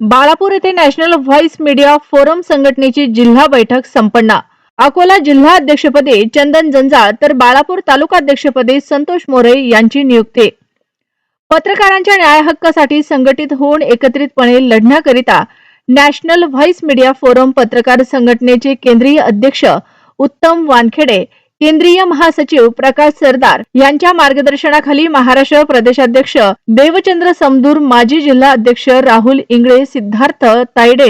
बाळापूर येथे national voice media forum संघटनेची जिल्हा बैठक संपन्न. अकोला जिल्हा अध्यक्षपदी चंदन जंजा तर बाळापूर तालुका अध्यक्षपदी संतोष मोरे यांची नियुक्ती. पत्रकारांच्या न्याय हक्कासाठी संघटित होऊन एकत्रितपणे लढण्याकरिता नॅशनल व्हॉइस मीडिया फोरम पत्रकार संघटनेचे केंद्रीय अध्यक्ष उत्तम वानखेडे केंद्रीय महासचिव प्रकाश सरदार यांच्या मार्गदर्शनाखाली महाराष्ट्र प्रदेशाध्यक्ष देवचंद्र समदूर माजी जिल्हा अध्यक्ष राहुल इंगळे सिद्धार्थ तायडे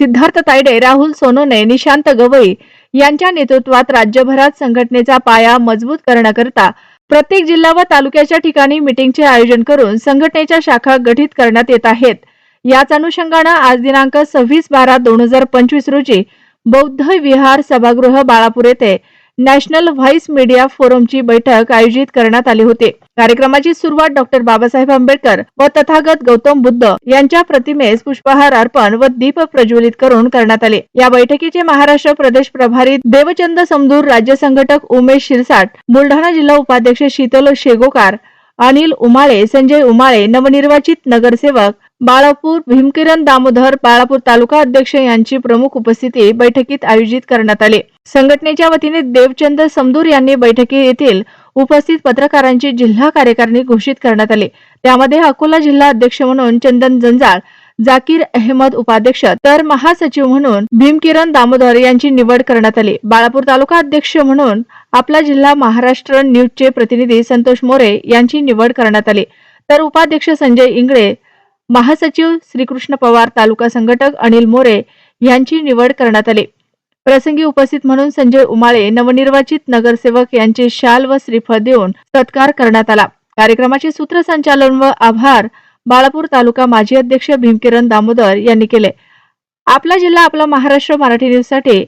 सिद्धार्थ तायडे राहुल सोनोने निशांत गवई यांच्या नेतृत्वात राज्यभरात संघटनेचा पाया मजबूत करण्याकरता प्रत्येक जिल्हा व तालुक्याच्या ठिकाणी मिटिंगचे आयोजन करून संघटनेच्या शाखा गठीत करण्यात येत आहेत. याच अनुषंगानं आज दिनांक सव्वीस बारा दोन हजार पंचवीस रोजी बौद्ध विहार सभागृह बाळापूर येथे नॅशनल व्हॉइस मीडिया फोरमची बैठक आयोजित करण्यात आली होती. कार्यक्रमाची सुरुवात डॉक्टर बाबासाहेब आंबेडकर व तथागत गौतम बुद्ध यांच्या प्रतिमेस पुष्पहार अर्पण व दीप प्रज्वलित करून करण्यात आले. या बैठकीचे महाराष्ट्र प्रदेश प्रभारी देवचंद समदूर राज्य संघटक उमेश शिरसाट बुलढाणा जिल्हा उपाध्यक्ष शीतल शेगोकार अनिल उमाळे संजय उमाळे नवनिर्वाचित नगरसेवक बाळापूर भीमकिरण दामोदर बाळापूर तालुका अध्यक्ष यांची प्रमुख उपस्थिती बैठकीत आयोजित करण्यात आली. संघटनेच्या वतीने देवचंद समदूर यांनी बैठकी येथील उपस्थित पत्रकारांची जिल्हा कार्यकारिणी घोषित करण्यात आली. त्यामध्ये अकोला जिल्हा अध्यक्ष म्हणून चंदन जंजाळ जाकीर अहमद उपाध्यक्ष तर महासचिव म्हणून भीमकिरण दामोदर यांची निवड करण्यात आली. बाळापूर तालुका अध्यक्ष म्हणून आपला जिल्हा महाराष्ट्र न्यूजचे प्रतिनिधी संतोष मोरे यांची निवड करण्यात आली. तर उपाध्यक्ष संजय इंगळे महासचिव श्रीकृष्ण पवार तालुका संघटक अनिल मोरे यांची निवड करण्यात आली. प्रसंगी उपस्थित म्हणून संजय उमाळे नवनिर्वाचित नगरसेवक यांचे शाल व श्रीफळ देऊन सत्कार करण्यात आला. कार्यक्रमाचे सूत्रसंचालन व आभार बाळापूर तालुका माजी अध्यक्ष भीमकिरण दामोदर यांनी केले. आपला जिल्हा आपला महाराष्ट्र मराठी न्यूजसाठी